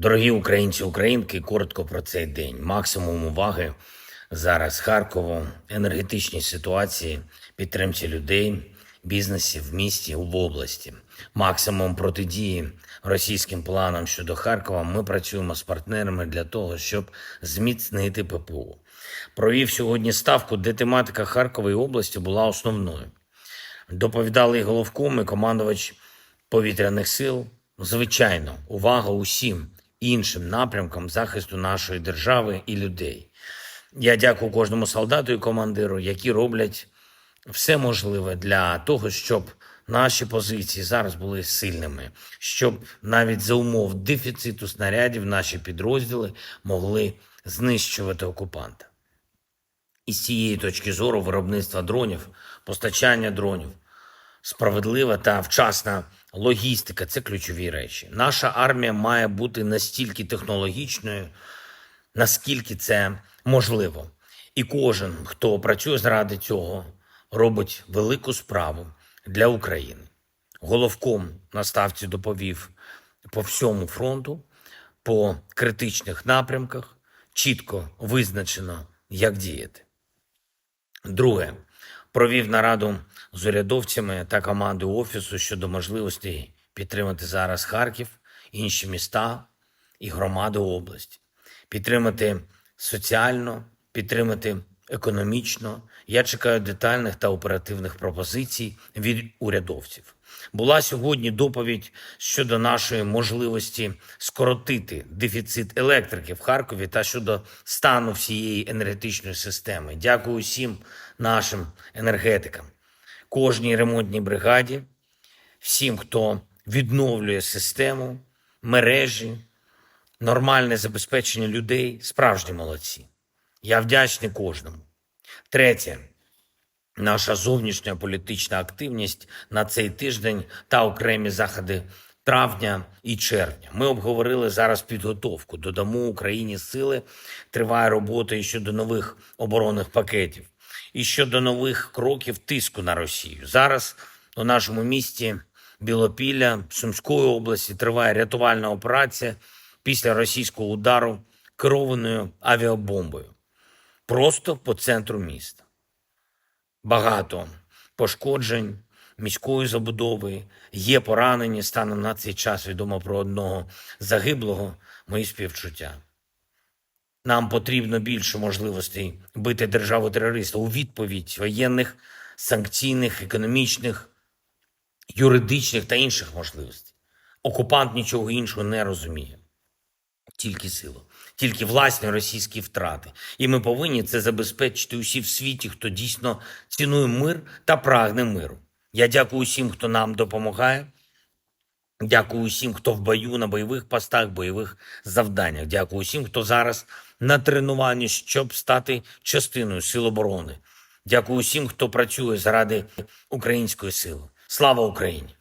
Дорогі українці, українки, коротко про цей день. Максимум уваги зараз Харкову, енергетичній ситуації, підтримці людей, бізнесів в місті, в області. Максимум протидії російським планам щодо Харкова. Ми працюємо з партнерами для того, щоб зміцнити ППО. Провів сьогодні ставку, де тематика Харкової області була основною. Доповідали і головком, і командувач повітряних сил. Звичайно, увага усім іншим напрямкам захисту нашої держави і людей. Я дякую кожному солдату і командиру, які роблять все можливе для того, щоб наші позиції зараз були сильними, щоб навіть за умов дефіциту снарядів наші підрозділи могли знищувати окупанта. І з цієї точки зору виробництва дронів, постачання дронів, справедлива та вчасна логістика це ключові речі. Наша армія має бути настільки технологічною, наскільки це можливо. І кожен, хто працює заради цього, робить велику справу для України. Головком на ставці доповів по всьому фронту, по критичних напрямках, чітко визначено, як діяти. Друге, провів нараду з урядовцями та командою офісу щодо можливості підтримати зараз Харків, інші міста і громади області, підтримати соціально, підтримати економічно. Я чекаю детальних та оперативних пропозицій від урядовців. Була сьогодні доповідь щодо нашої можливості скоротити дефіцит електрики в Харкові та щодо стану всієї енергетичної системи. Дякую всім нашим енергетикам, кожній ремонтній бригаді, всім, хто відновлює систему, мережі, нормальне забезпечення людей, справжні молодці. Я вдячний кожному. Третє. Наша зовнішня політична активність на цей тиждень та окремі заходи травня і червня. Ми обговорили зараз підготовку. Додамо Україні сили. Триває робота і щодо нових оборонних пакетів, і щодо нових кроків тиску на Росію. Зараз у нашому місті Білопілля Сумської області триває рятувальна операція після російського удару керованою авіабомбою просто по центру міста. Багато пошкоджень міської забудови, є поранені. Станом на цей час відомо про одного загиблого. Мої співчуття. Нам потрібно більше можливостей бити державу терориста у відповідь воєнних, санкційних, економічних, юридичних та інших можливостей. Окупант нічого іншого не розуміє тільки силу, тільки власні російські втрати. І ми повинні це забезпечити усі в світі, хто дійсно цінує мир та прагне миру. Я дякую усім, хто нам допомагає. Дякую усім, хто в бою на бойових постах, бойових завданнях. Дякую усім, хто зараз на тренуванні, щоб стати частиною сил оборони. Дякую усім, хто працює заради української сили. Слава Україні!